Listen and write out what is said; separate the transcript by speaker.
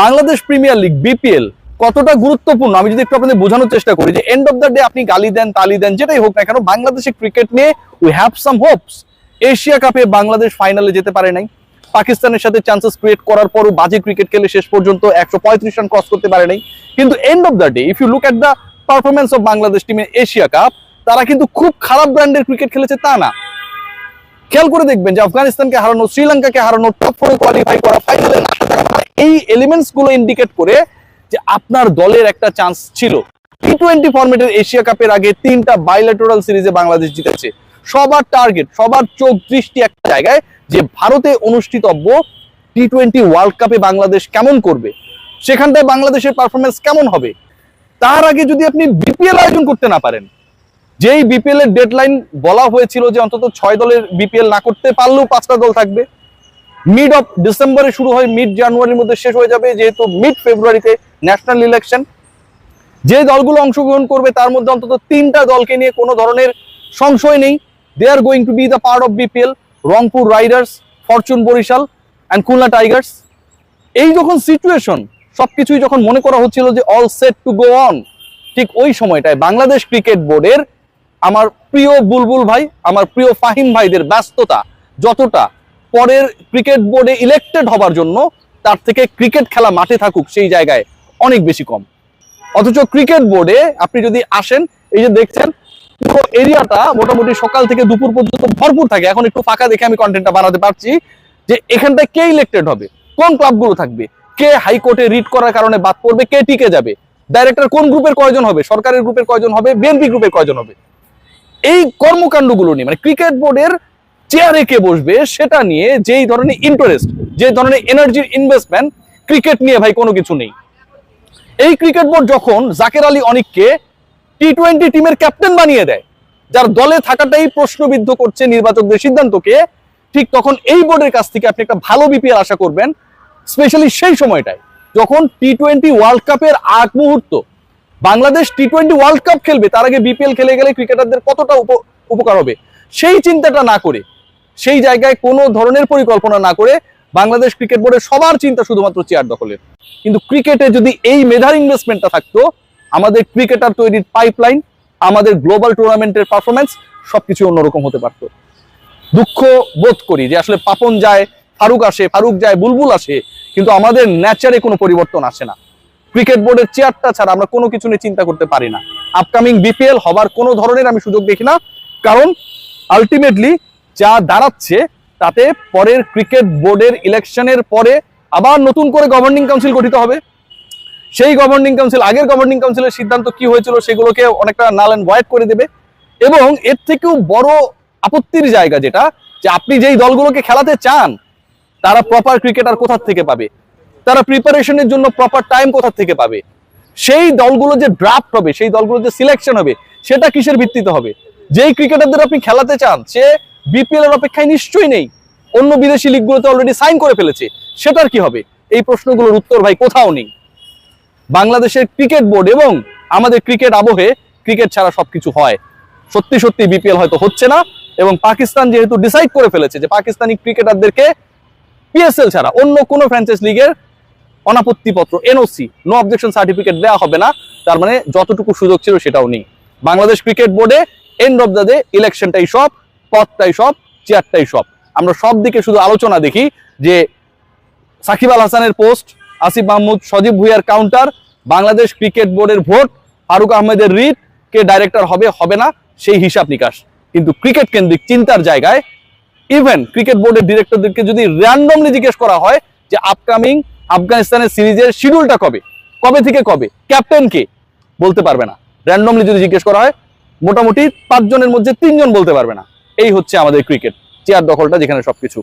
Speaker 1: Bangladesh premier league, BPL, কতটা গুরুত্বপূর্ণ? আমি যদি একটু আপনাদের বোঝানোর চেষ্টা করি যে এন্ড অফ দ্য ডে আপনি গালি দেন, তালি দেন, যেটাই হোক না কেন বাংলাদেশের ক্রিকেট নিয়ে we have some hopes Asia কাপে বাংলাদেশ ফাইনালে যেতে পারে নাই। পাকিস্তানের সাথে চান্সেস ক্রিয়েট করার পরও বাজে ক্রিকেট খেলে শেষ পর্যন্ত একশো পঁয়ত্রিশ রান ক্রস করতে পারে নাই। কিন্তু end of the day if you look at the performance of Bangladesh টিমের এশিয়া কাপ তারা কিন্তু খুব খারাপ ব্র্যান্ডের ক্রিকেট খেলেছে, তা না। খেয়াল করে দেখবেন যে আফগানিস্তানকে হারানো, শ্রীলঙ্কাকে হারানো টপ ফোরে কোয়ালিফাই করা ফাইনালে এই এলিমেন্টসগুলো ইন্ডিকেট করে যে আপনার দলের একটা চান্স ছিল। টি টোয়েন্টি ফরম্যাটের এশিয়া কাপের আগে তিনটা বাইলেটোরাল সিরিজে বাংলাদেশ জিতেছে। সবার টার্গেট সবার চোখ দৃষ্টি একটা জায়গায় যে ভারতে অনুষ্ঠিতব্য টি টোয়েন্টি ওয়ার্ল্ড কাপে বাংলাদেশ কেমন করবে? সেখানটায় বাংলাদেশের পারফরমেন্স কেমন হবে? তার আগে যদি আপনি বিপিএল আয়োজন করতে না পারেন, যেই বিপিএল এর ডেডলাইন বলা হয়েছিল যে অন্তত ছয় দলের বিপিএল না করতে পারলেও পাঁচটা দল থাকবে মিড অফ ডিসেম্বরে শুরু হয় মিড জানুয়ারির মধ্যে শেষ হয়ে যাবে, যেহেতু মিড ফেব্রুয়ারিতে ন্যাশনাল ইলেকশন যে দলগুলো অংশগ্রহণ করবে, তার মধ্যে অন্তত তিনটা দলকে নিয়ে কোনো ধরনের সংশয় নেই। They are going to be the part of BPL Rangpur riders fortune Barishal and Khulna tigers এই যখন সিচুয়েশন সব কিছুই যখন মনে করা হচ্ছিল যে all set to go on ঠিক ওই সময়টায় বাংলাদেশ ক্রিকেট বোর্ডের আমার প্রিয় বুলবুল ভাই, আমার প্রিয় ফাহিম ভাইদের ব্যস্ততা যতটা পরের ক্রিকেট বোর্ডে ইলেক্টেড হবার জন্য তার থেকে ক্রিকেট খেলা মাঠে থাকুক সেই জায়গায় অনেক বেশি কম। অথচ ক্রিকেট বোর্ডে আপনি যদি আসেন, এই যে দেখছেন, পুরো এরিয়াটা মোটামুটি সকাল থেকে দুপুর পর্যন্ত ভরপুর থাকে। এখন একটু ফাঁকা দেখে আমি কন্টেন্টটা বানাতে পারছি যে এখানটায় কে ইলেক্টেড হবে? কোন ক্লাবগুলো থাকবে? কে হাইকোর্টে রিট করার কারণে বাদ পড়বে? কে টিকে যাবে? ডাইরেক্টর কোন গ্রুপের কয়জন হবে? সরকারের গ্রুপের কয়জন হবে? বিএনপি গ্রুপের কয়জন হবে? এই কর্মকাণ্ডগুলো নিয়ে মানে ক্রিকেট বোর্ডের চেয়ারে কে বসবে সেটা নিয়ে যেই ধরনের ইন্টারেস্ট যে ধরনের এনার্জির ইনভেস্টমেন্ট ক্রিকেট নিয়ে ভাই কোনো কিছু নেই। এই ক্রিকেট বোর্ড যখন জাকের আলী অনিককে টি টোয়েন্টি টিমের ক্যাপ্টেন বানিয়ে দেয়, যার দলে থাকাটাই প্রশ্নবিদ্ধ করছে নির্বাচকদের সিদ্ধান্তকে, ঠিক তখন এই বোর্ডের কাছ থেকে আপনি একটা ভালো বিপিএল আশা করবেন স্পেশালি সেই সময়টায়, যখন টি টোয়েন্টি ওয়ার্ল্ড কাপের আগ মুহূর্ত, Bangladesh T twenty world cup খেলবে, তার আগে বিপিএল খেলে গেলে ক্রিকেটারদের কতটা উপ- উপকার হবে, সেই চিন্তাটা না করে সেই জায়গায় কোনো ধরনের পরিকল্পনা না করে বাংলাদেশ ক্রিকেট বোর্ডের সবার চিন্তা শুধুমাত্র চেয়ার দখলের। কিন্তু ক্রিকেটে যদি এই মেধার ইনভেস্টমেন্টটা থাকতো, আমাদের ক্রিকেটার তৈরির পাইপলাইন আমাদের গ্লোবাল টুর্নামেন্টের পারফরমেন্স সবকিছু অন্যরকম হতে পারতো। দুঃখ বোধ করি যে আসলে পাপন যায়, ফারুক আসে, ফারুক যায়, বুলবুল আসে, কিন্তু আমাদের ন্যাচারে কোনো পরিবর্তন আসে না। ক্রিকেট বোর্ডের চেয়ারটা ছাড়া আমরা কোনো কিছু নিয়ে চিন্তা করতে পারি না। আপকামিং বিপিএল হবার কোনো ধরনের আমি সুযোগ দেখি না, কারণ আলটিমেটলি যা দাঁড়াচ্ছে, তাতে পরের ক্রিকেট বোর্ডের ইলেকশনের পরে আবার নতুন করে গভর্নিং কাউন্সিল গঠিত হবে। সেই গভর্নিং কাউন্সিল আগের গভর্নিং কাউন্সিলের সিদ্ধান্ত কি হয়েছিল সেগুলোকে অনেকটা নাল অ্যান্ড ভয়েড করে দেবে। এবং এর থেকেও বড় আপত্তির জায়গা যেটা, যে আপনি যেই দলগুলোকে খেলাতে চান, তারা প্রপার ক্রিকেটার কোথা থেকে পাবে? তারা প্রিপারেশনের জন্য প্রপার টাইম কোথা থেকে পাবে? সেই দলগুলো যে ড্রাফট হবে, সেই দলগুলো যে সিলেকশন হবে, সেটা কিসের ভিত্তিতে হবে? যেই ক্রিকেটারদের আপনি খেলাতে চান, সে বিপিএল এর অপেক্ষায় নিশ্চয়ই নেই। অন্য বিদেশি লিগগুলোতে অলরেডি সাইন করে ফেলেছে। সেটার কি হবে? এই প্রশ্নগুলোর উত্তর ভাই কোথাও নেই। বাংলাদেশের ক্রিকেট বোর্ড এবং আমাদের ক্রিকেট আবহে ক্রিকেট ছাড়া সবকিছু হয়। সত্যি সত্যি বিপিএল হয়তো হচ্ছে না এবং পাকিস্তান যেহেতু ডিসাইড করে ফেলেছে যে পাকিস্তানি ক্রিকেটারদেরকে পিএসএল ছাড়া অন্য কোনো ফ্র্যাঞ্চাইজ লিগের অনাপত্তিপত্র এনওসি নো অবজেকশন সার্টিফিকেট দেওয়া হবে না। তার মানে যতটুকু সুযোগ ছিল সেটাও নেই। বাংলাদেশ ক্রিকেট বোর্ডে এন্ড অফ দ্য ডে ইলেকশনটাই সব। পথটাই সব, চেয়ারটাই সব। আমরা সব দিকে শুধু আলোচনা দেখি যে সাকিব আল হাসানের পোস্ট, আসিফ মাহমুদ, সজীব ভুইয়ার কাউন্টার বাংলাদেশ ক্রিকেট বোর্ডের ভোট, ফারুক আহমেদের রিট, কে ডাইরেক্টর হবে হবে না, সেই হিসাব নিকাশ। কিন্তু ক্রিকেট কেন্দ্রিক চিন্তার জায়গায় ইভেন ক্রিকেট বোর্ডের ডিরেক্টরদেরকে যদি র্যান্ডমলি জিজ্ঞেস করা হয় যে আপকামিং আফগানিস্তানের সিরিজের শিডিউলটা কবে কবে থেকে কবে ক্যাপ্টেন কে, বলতে পারবে না। র্যান্ডমলি যদি জিজ্ঞেস করা হয়, মোটামুটি পাঁচজনের মধ্যে তিনজন বলতে পারবে না। এই হচ্ছে আমাদের ক্রিকেট চেয়ার দখলটা যেখানে সবকিছু।